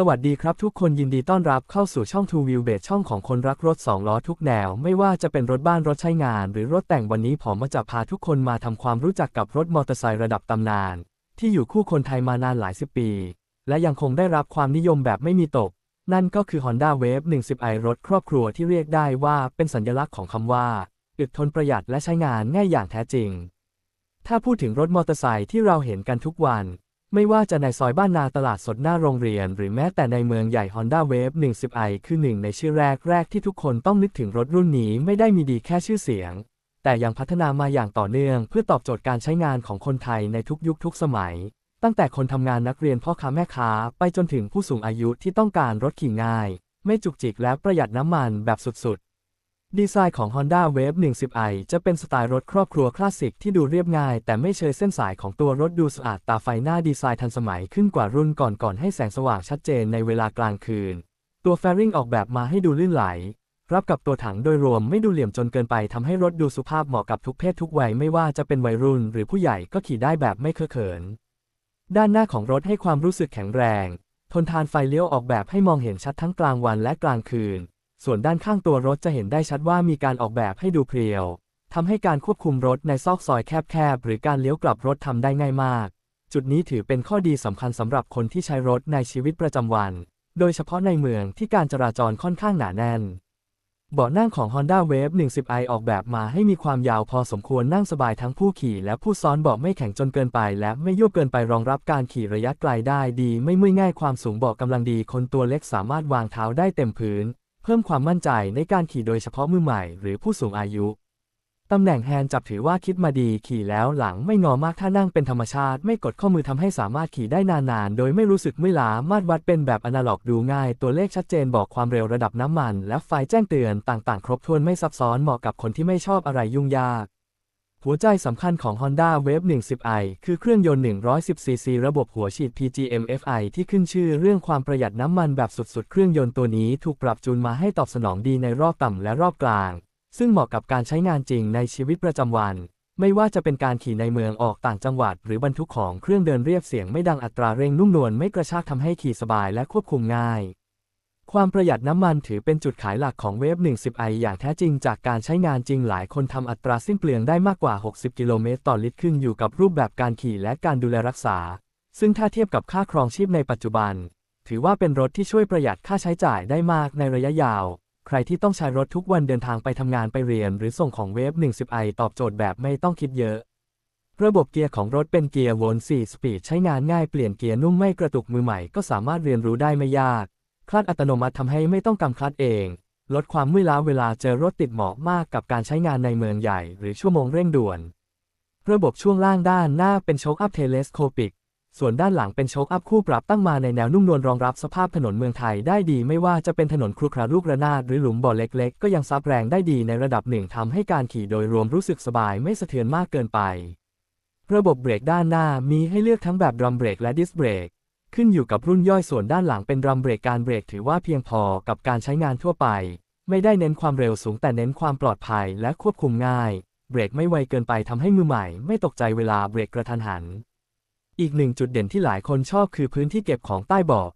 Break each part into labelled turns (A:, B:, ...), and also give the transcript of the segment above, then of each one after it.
A: สวัสดีครับทุกคนยินดีต้อนรับเข้าสู่ช่อง Two Wheel b a s ช่องของคนรักรถ 2 ล้อทุกแนว ไม่ว่าจะเป็นรถบ้านรถใช้งาน หรือรถแต่งวันนี้ผมมาจะพาทุกคนมาทำความรู้จักกับรถมอเตอร์ไซค์ระดับตำนาน ที่อยู่คู่คนไทยมานานหลายสิบปี และยังคงได้รับความนิยมแบบไม่มีตก นั่นก็คือ Honda Wave 110i รถครอบครัวที่เรียกได้ว่าเป็นสัญลักษณ์ของคำว่าอึดทนประหยัดและใช้งานง่ายอย่างแท้จริง ถ้าพูดถึงรถมอเตอร์ไซค์ที่เราเห็นกันทุกวัน ไม่ว่าจะในซอยบ้านนาตลาดสดหน้าโรงเรียน หรือแม้แต่ในเมืองใหญ่ Honda Wave 110i คือหนึ่งในชื่อแรกแรกที่ทุกคนต้องนึกถึงรถรุ่นนี้ไม่ได้มีดีแค่ชื่อเสียง แต่ยังพัฒนามาอย่างต่อเนื่องเพื่อตอบโจทย์การใช้งานของคนไทยในทุกยุคทุกสมัย ตั้งแต่คนทำงานนักเรียนพ่อค้าแม่ค้า ไปจนถึงผู้สูงอายุที่ต้องการรถขี่ง่าย ไม่จุกจิกและประหยัดน้ำมันแบบสุด ดีไซน์ของ Honda Wave 110i จะเป็นสไตล์รถครอบครัวคลาสสิกที่ดูเรียบง่าย แต่ไม่เชยเส้นสายของตัวรถดูสะอาดตาไฟหน้าดีไซน์ทันสมัยขึ้นกว่ารุ่นก่อนๆให้แสงสว่างชัดเจนในเวลากลางคืน ตัวแฟริงออกแบบมาให้ดูลื่นไหล รับกับตัวถังโดยรวมไม่ดูเหลี่ยมจนเกินไปทำให้รถดูสุภาพเหมาะกับทุกเพศทุกวัยไม่ว่าจะเป็นวัยรุ่น หรือผู้ใหญ่ก็ขี่ได้แบบไม่เคอะเขิน ด้านหน้าของรถให้ความรู้สึกแข็งแรง ทนทานไฟเลี้ยวออกแบบให้มองเห็นชัดทั้งกลางวันและกลางคืน ส่วนด้านข้างตัวรถจะเห็นได้ชัดว่ามีการออกแบบให้ดูเพรียวทำให้การควบคุมรถในซอกซอยแคบๆ หรือการเลี้ยวกลับรถทำได้ง่ายมาก จุดนี้ถือเป็นข้อดีสำคัญสำหรับคนที่ใช้รถในชีวิตประจำวัน โดยเฉพาะในเมืองที่การจราจรค่อนข้างหนาแน่น เบาะนั่งของ Honda Wave 110i ออกแบบมาให้มีความยาวพอสมควรนั่งสบายทั้งผู้ขี่และผู้ซ้อนเบาะไม่แข็งจนเกินไป และไม่ยุบเกินไปรองรับการขี่ระยะไกลได้ดี ไม่เมื่อยง่ายความสูงเบาะกำลังดีคนตัวเล็กสามารถวางเท้าได้เต็มพื้น เพิ่มความมั่นใจในการขี่โดยเฉพาะมือใหม่หรือผู้สูงอายุ ตำแหน่งแฮนด์จับถือว่าคิดมาดีขี่แล้วหลังไม่งอมากถ้านั่งเป็นธรรมชาติ ไม่กดข้อมือทำให้สามารถขี่ได้นานๆ โดยไม่รู้สึกเมื่อยล้ามาตรวัดเป็นแบบอนาล็อกดูง่าย ตัวเลขชัดเจนบอกความเร็วระดับน้ำมัน และไฟแจ้งเตือนต่างๆ ครบถ้วนไม่ซับซ้อนเหมาะกับคนที่ไม่ชอบอะไรยุ่งยาก หัวใจสำคัญของ Honda Wave 110i คือเครื่องยนต์ 110cc ระบบหัวฉีด PGM-FI ที่ขึ้นชื่อเรื่องความประหยัดน้ำมันแบบสุดๆ เครื่องยนต์ตัวนี้ถูกปรับจูนมาให้ตอบสนองดีในรอบต่ำและรอบกลาง ซึ่งเหมาะกับการใช้งานจริงในชีวิตประจำวัน ไม่ว่าจะเป็นการขี่ในเมืองออกต่างจังหวัด หรือบรรทุกของเครื่องเดินเรียบเสียงไม่ดังอัตราเร่งนุ่มนวลไม่กระชากทำให้ขี่สบายและควบคุมง่าย ความประหยัดน้ำมันถือเป็นจุดขายหลักของเวฟ 10i อย่างแท้จริงจากการใช้งานจริงหลายคนทำอัตราสิ้นเปลืองได้มากกว่า 60 กิโลเมตรต่อลิตรขึ้นอยู่กับรูปแบบการขี่และการดูแลรักษา ซึ่งถ้าเทียบกับค่าครองชีพในปัจจุบัน ถือว่าเป็นรถที่ช่วยประหยัดค่าใช้จ่ายได้มากในระยะยาว ใครที่ต้องใช้รถทุกวันเดินทางไปทำงานไปเรียน หรือส่งของเวฟ 10i ตอบโจทย์แบบไม่ต้องคิดเยอะระบบเกียร์ของรถเป็นเกียร์วน4สปีดใช้งานง่ายเปลี่ยนเกียร์นุ่มไม่กระตุกมือใหม่ก็สามารถเรียนรู้ได้ไม่ยาก คลัตอัตโนมัติทำให้ไม่ต้องกำคลัตเอง ลดความเมื่อยล้าเวลาเจอรถติดเหมาะมากกับการใช้งานในเมืองใหญ่ หรือชั่วโมงเร่งด่วน ระบบช่วงล่างด้านหน้าเป็นโชคอัพเทเลสโคปิก ส่วนด้านหลังเป็นโชคอัพคู่ปรับตั้งมาในแนวนุ่มนวลรองรับสภาพถนนเมืองไทยได้ดีไม่ว่าจะเป็นถนนครุขระลูกระนาดหรือหลุมบ่อเล็กๆ ก็ยังซับแรงได้ดีในระดับหนึ่งทำให้การขี่โดยรวมรู้สึกสบายไม่สะเทือนมากเกินไป ระบบเบรกด้านหน้ามีให้เลือกทั้งแบบดรัมเบรกและดิสเบรก ขึ้นอยู่กับรุ่นย่อยส่วนด้านหลังเป็นรัมเบรกการเบรกถือว่าเพียงพอกับการใช้งานทั่วไป ไม่ได้เน้นความเร็วสูงแต่เน้นความปลอดภัยและควบคุมง่าย เบรกไม่ไวเกินไปทำให้มือใหม่ ไม่ตกใจเวลาเบรกกระทันหัน อีกหนึ่งจุดเด่นที่หลายคนชอบคือพื้นที่เก็บของใต้เบาะ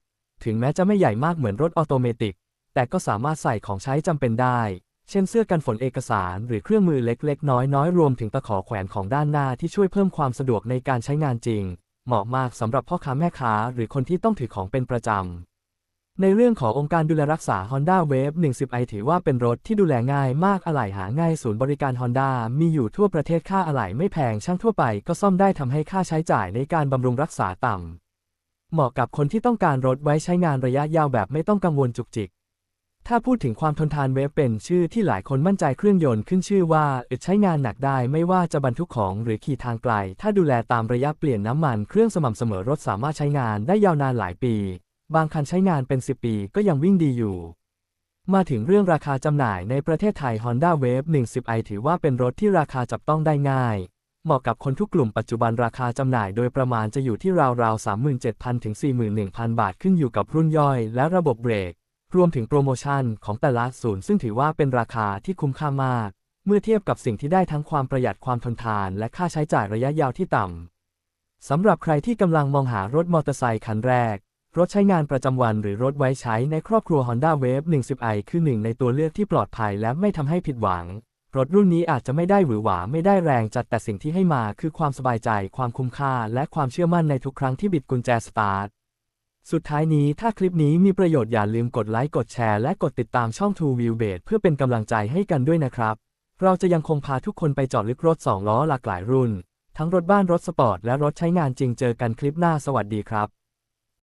A: ถึงแม้จะไม่ใหญ่มากเหมือนรถออโตเมติก แต่ก็สามารถใส่ของใช้จำเป็นได้ เช่นเสื้อกันฝนเอกสาร หรือเครื่องมือเล็กๆ น้อยๆรวมถึงตะขอแขวนของด้านหน้าที่ช่วยเพิ่มความสะดวกในการใช้งานจริง เหมาะมากสำหรับพ่อค้าแม่ค้าหรือคนที่ต้องถือของเป็นประจำ ในเรื่องขององค์การดูแลรักษา Honda Wave 110i ถือว่าเป็นรถที่ดูแลง่ายมากอะไหล่หาง่ายศูนย์บริการ Honda มีอยู่ทั่วประเทศค่าอะไหล่ไม่แพงช่างทั่วไปก็ซ่อมได้ทำให้ค่าใช้จ่ายในการบำรุงรักษาต่ำเหมาะกับคนที่ต้องการรถไว้ใช้งานระยะยาวแบบไม่ต้องกังวลจุกจิก ถ้าพูดถึงความทนทานเวฟเป็นชื่อที่หลายคนมั่นใจเครื่องยนต์ขึ้นชื่อว่าอึดใช้งานหนักได้ไม่ว่าจะบรรทุกของหรือขี่ทางไกล ถ้าดูแลตามระยะเปลี่ยนน้ำมันเครื่องสม่ำเสมอรถสามารถใช้งานได้ยาวนานหลายปี บางคันใช้งานเป็น 10 ปีก็ยังวิ่งดีอยู่ มาถึงเรื่องราคาจำหน่ายในประเทศไทย Honda Wave 110i ถือว่าเป็นรถที่ราคาจับต้องได้ง่ายเหมาะกับคนทุกกลุ่มปัจจุบันราคาจำหน่ายโดยประมาณจะอยู่ที่ราวๆ 37,000 ถึง 41,000 บาทขึ้นอยู่กับรุ่นย่อยและระบบเบรก รวมถึงโปรโมชั่นของแต่ละศูนย์ซึ่งถือว่าเป็นราคาที่คุ้มค่ามาก เมื่อเทียบกับสิ่งที่ได้ทั้งความประหยัดความทนทาน และค่าใช้จ่ายระยะยาวที่ต่ำสำหรับใครที่กำลังมองหารถมอเตอร์ไซค์คันแรก รถใช้งานประจำวันหรือรถไว้ใช้ในครอบครัว Honda Wave 10i คือหนึ่งในตัวเลือกที่ปลอดภัยและไม่ทำให้ผิดหวัง รถรุ่นนี้อาจจะไม่ได้หวือหวาไม่ได้แรงจัดแต่สิ่งที่ให้มาคือความสบายใจ ความคุ้มค่า และความเชื่อมั่นในทุกครั้งที่บิดกุญแจสตาร์ท สุดท้ายนี้ถ้าคลิปนี้มีประโยชน์อย่าลืมกดไลค์กดแชร์และกดติดตามช่อง True View b a s เพื่อเป็นกำลังใจให้กันด้วยนะครับ เราจะยังคงพาทุกคนไปจอดลึกรถ 2 ล้อหลากหลายรุ่น ทั้งรถบ้านรถสปอร์ตและรถใช้งานจริงเจอกันคลิปหน้าสวัสดีครับ